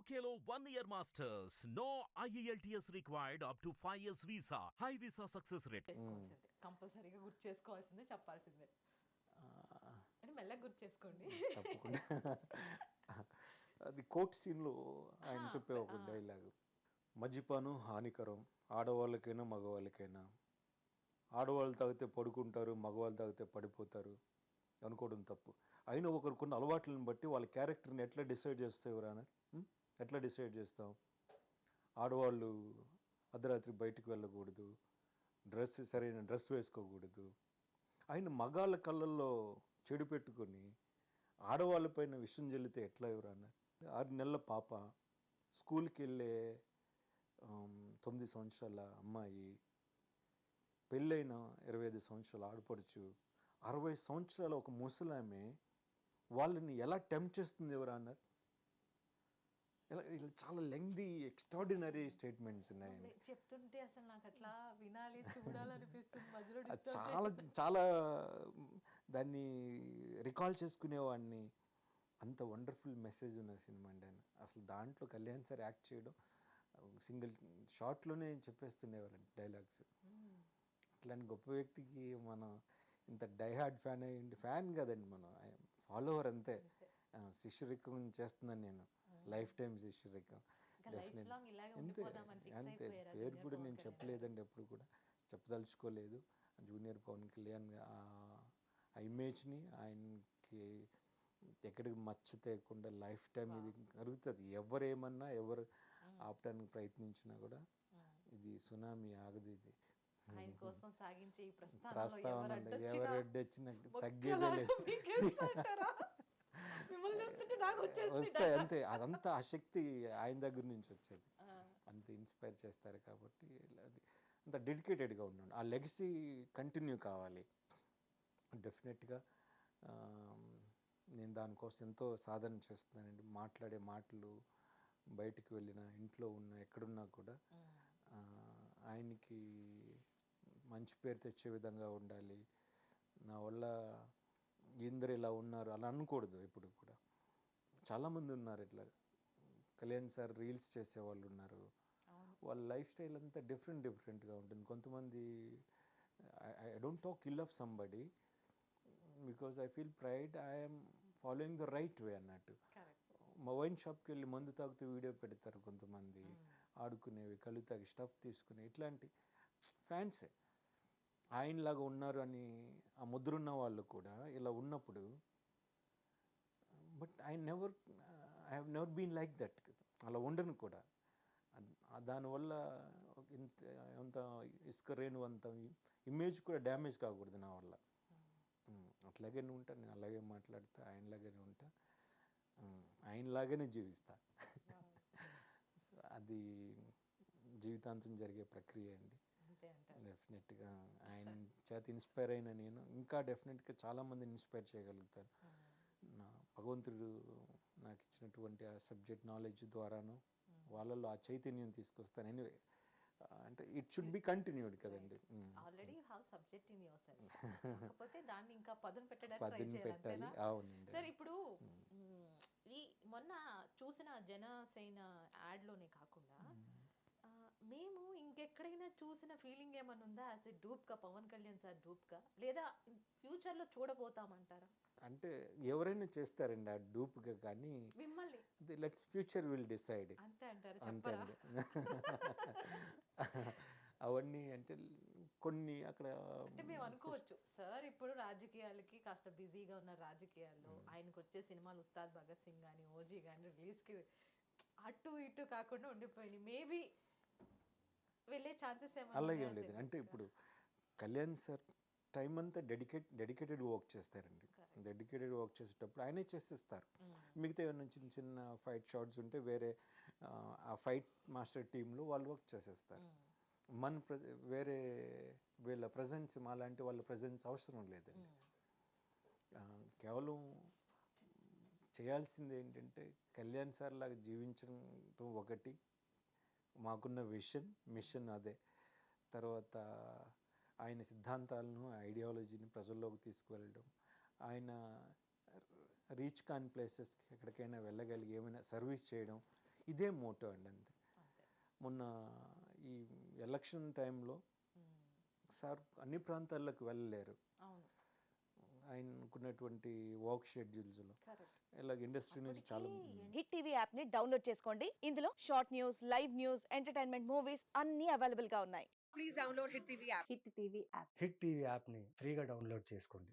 One year masters. No IELTS required up to 5 years visa. High visa success rate. చేసుకోవాల్సిందే కంపల్సరీగా గుర్తు చేసుకోవాల్సిందే చెప్పాల్సిందే అంటే మెల్లగా గుర్తు చేసుకోండి తప్పకుండా. అది కోర్ట్ సీన్లో ఆయన చెప్పే ఒక డైలాగ్. మద్యపానం హానికరం. ఆడవాళ్ళకైనా మగవాళ్ళకైనా. ఆడవాళ్ళు తాగితే పడుకుంటారు మగవాళ్ళు తాగితే పడిపోతారు. అనుకోవడం తప్పు. అయినా ఒకరికున్న అలవాట్లను బట్టి వాళ్ళ క్యారెక్టర్ని ఎట్లా డిసైడ్ చేస్తావు రానా ఎట్లా డిసైడ్ చేస్తాం? ఆడవాళ్ళు అర్ధరాత్రి బయటికి వెళ్ళకూడదు. డ్రెస్ సరైన డ్రెస్ వేసుకోకూడదు. ఆయన మగాళ్ళ కళ్ళల్లో చెడు పెట్టుకొని ఆడవాళ్ళపైన విషయం చెల్లితే ఎట్లా ఎవరన్నా ఆరు నెలల పాప స్కూల్కి వెళ్ళే తొమ్మిది సంవత్సరాల అమ్మాయి పెళ్ళైన ఇరవై ఐదు సంవత్సరాలు ఆడపడుచు అరవై సంవత్సరాల ఒక ముసలామె వాళ్ళని ఎలా టెంప్ట్ చేస్తుంది ఎవరు అన్నారు? ఇలా ఇలా చాలా లెంగ్ది ఎక్స్ట్రాడినరీ స్టేట్మెంట్స్ ఉన్నాయండి చెప్తుంటే అసలు నాకు అట్లా వినాలి చూడాలనిపిస్తుంది. మధ్యలో చాలా చాలా దాన్ని రికాల్ చేసుకునేవాడిని. అంత వండర్ఫుల్ మెసేజ్ ఉన్న సినిమా అండి ఆయన. అసలు దాంట్లో కళ్యాణ్ సార్ యాక్ట్ చేయడం సింగిల్ షార్ట్లోనే చెప్పేస్తుండేవారు డైలాగ్స్ అట్లాంటి గొప్ప వ్యక్తికి మనం ఇంత డైహార్డ్ ఫ్యాన్ అయ్యింది ఫ్యాన్ కదండి మనం. ఫాలోవర్ అంతే. ఆ, శిష్యరికం చేస్తున్నాను నేను. లైఫ్ టైం శిష్యరికం అంతే అంతే. పేరు కూడా నేను చెప్పలేదండి ఎప్పుడు కూడా. చెప్పదలుచుకోలేదు. జూనియర్ పవన్ కళ్యాణ్ ఆ- ఇమేజ్ని ఆయనకి ఎక్కడికి మచ్చ తేకుండా లైఫ్ టైం ఇది కలుగుతుంది ఎవరేమన్నా ఎవరు ఆపడానికి ప్రయత్నించినా కూడా ఇది సునామీ ఆగదు ఇది. ఆయన కోసం సాగించే ఈ ప్రస్తావన తగ్గేదే లేదు. వస్తాయి అంతే అదంతా ఆ శక్తి ఆయన దగ్గర నుంచి వచ్చేది. అంత ఇన్స్పైర్ చేస్తారు కాబట్టి అది అంత డెడికేటెడ్గా ఉండండి. ఆ లెగసీ కంటిన్యూ కావాలి. డెఫినెట్గా నేను దానికోసం ఎంతో సాధన చేస్తున్నానండి. మాట్లాడే మాటలు బయటికి వెళ్ళిన ఇంట్లో ఉన్న ఎక్కడున్నా కూడా ఆయనకి మంచి పేరు తెచ్చే విధంగా ఉండాలి. నా వల్ల ఇందరు ఇలా ఉన్నారు అలా అనకూడదు ఎప్పుడు కూడా. చాలామంది ఉన్నారు ఇట్లా. కళ్యాణ్ సార్ రీల్స్ చేసే వాళ్ళు ఉన్నారు వాళ్ళ లైఫ్ స్టైల్ అంతా డిఫరెంట్ డిఫరెంట్గా ఉంటుంది. కొంతమంది I don't talk ill of somebody because I feel pride I'm following the right way అన్నట్టు. మా వైన్ షాప్కి వెళ్ళి మందు తాగుతూ వీడియో పెడతారు కొంతమంది. ఆడుకునేవి కళ్ళు తాగి స్టఫ్ తీసుకునే ఇట్లాంటి ఫ్యాన్సే. ఆయనలాగా ఉన్నారు అని ఆ ముద్రున్న వాళ్ళు కూడా ఇలా ఉన్నప్పుడు but I never I have never been like that. అలా ఉండను కూడా. దానివల్ల ఇంత అంత ఇసుక రేణు అంత ఇమేజ్ కూడా డ్యామేజ్ కాకూడదు నా వల్ల. అట్లాగే ఉంటా. నేను అలాగే మాట్లాడతా ఆయనలాగానే ఉంటా. ఆయనలాగానే జీవిస్తా. సో అది జీవితాంతం జరిగే ప్రక్రియ అండి. డెఫినెట్గా ఆయన చేత ఇన్స్పైర్ అయిన నేను ఇంకా డెఫినెట్గా చాలామందిని ఇన్స్పైర్ చేయగలుగుతాను. నా భగవంతుడు నాకు ఇచ్చినటువంటి ఆ సబ్జెక్ట్ నాలెడ్జ్ ద్వారాను వాళ్ళలో ఆ చైతన్యం తీసుకొస్తాను. ఎనివే అంటే ఇట్ షుడ్ బి కంటిన్యూడ్ కదండి. Already have subject in yourself కాకపోతే దాన్ని ఇంకా పదును పెట్టడానికి ట్రై చేయాలి అవునండి. సరే ఇప్పుడు ఈ మొన్న చూసిన జనసేన యాడ్లోనే కాకుండా మేము ఇంకెక్కడైనా చూసిన ఫీలింగ్ ఏమైనా ఉందా? యాజ్ ఎ డూప్గా పవన్ కళ్యాణ్ సార్ డూప్గా లేదా ఫ్యూచర్లో చూడబోతామంటారా? అంటే ఎవరైనా చేస్తారండి ఆ డూప్గా కానీ మిమ్మల్ని. Let's future will decide. అంతే అంటారు అంతే అండి. అవన్నీ అంటే కొన్ని అక్కడ అంటే మేము అనుకోవచ్చు సార్ ఇప్పుడు రాజకీయాలకి కాస్త బిజీగా ఉన్న రాజకీయాల్లో ఆయనకు వచ్చే సినిమాలు ఉస్తాద్ భగత్ సింగ్ కానీ ఓజీ కానీ రిలీజ్కి అటు ఇటు కాకుండా ఉండిపోయింది మేబీ వెళ్ళే ఛాన్సెస్ అలాగే లేదు. అంటే ఇప్పుడు కళ్యాణ్ సార్ టైం అంతా డెడికేట్ డెడికేటెడ్ వర్క్ చేస్తారండి. డెడికేటెడ్ వర్క్ చేసేటప్పుడు ఆయనే చేసేస్తారు. మిగతా ఏమైనా చిన్న చిన్న ఫైట్ షాట్స్ ఉంటే వేరే ఆ, ఫైట్ మాస్టర్ టీంలో వాళ్ళు వర్క్ చేసేస్తారు. మన ప్ర- వేరే వీళ్ళ ప్రజెన్స్ మా లాంటి వాళ్ళ ప్రజెన్స్ అవసరం లేదండి. ఆ, కేవలం చేయాల్సింది ఏంటంటే కళ్యాణ్ సార్ లాగా జీవించడం ఒకటి మాకున్న విషన్ మిషన్ అదే. తర్వాత ఆయన సిద్ధాంతాలను ఐడియాలజీని ప్రజల్లోకి తీసుకువెళ్ళడం. ఆయన రీచ్ కాని ప్లేసెస్కి ఎక్కడికైనా వెళ్ళగలిగి ఏమైనా సర్వీస్ చేయడం. ఇదే మోటో అండి అంతే. మొన్న ఈ ఎలక్షన్ టైంలో. సార్ అన్ని ప్రాంతాలకు వెళ్ళలేరు. ఆయనకున్నటువంటి వర్క్ షెడ్యూల్స్లో కరెక్ట్ ఇలాగ ఇండస్ట్రీ నుంచి చాలా హిట్ టీవీ యాప్ని డౌన్లోడ్ చేసుకోండి. ఇందులో short news live news entertainment movies అన్ని అవైలబుల్గా ఉన్నాయి. Please download Hit TV app. Hit TV app Hit TV యాప్ని ఫ్రీగా డౌన్లోడ్ చేసుకోండి.